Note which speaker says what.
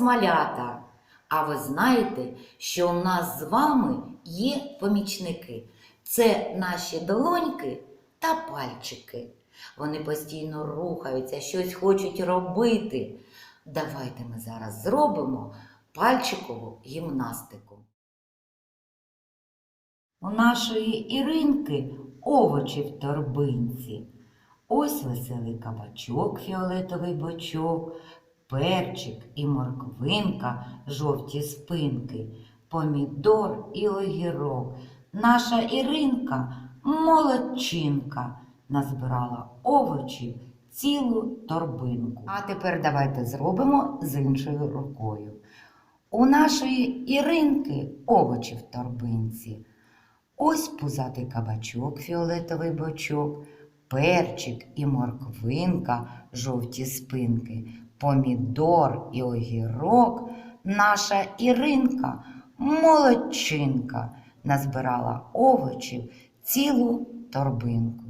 Speaker 1: малята! А ви знаєте, що у нас з вами є помічники. Це наші долоньки та пальчики. Вони постійно рухаються, щось хочуть робити. Давайте ми зараз зробимо пальчикову гімнастику. У нашої Іринки овочі в торбинці. Ось веселий кабачок, фіолетовий бочок, перчик і морквинка, жовті спинки, помідор і огірок. Наша Іринка молодчинка назбирала овочів цілу торбинку. А тепер давайте зробимо з іншою рукою. У нашої Іринки овочі в торбинці. Ось пузатий кабачок, фіолетовий бочок, перчик і морквинка, жовті спинки, помідор і огірок. Наша Іринка, молодчинка, назбирала овочів цілу торбинку.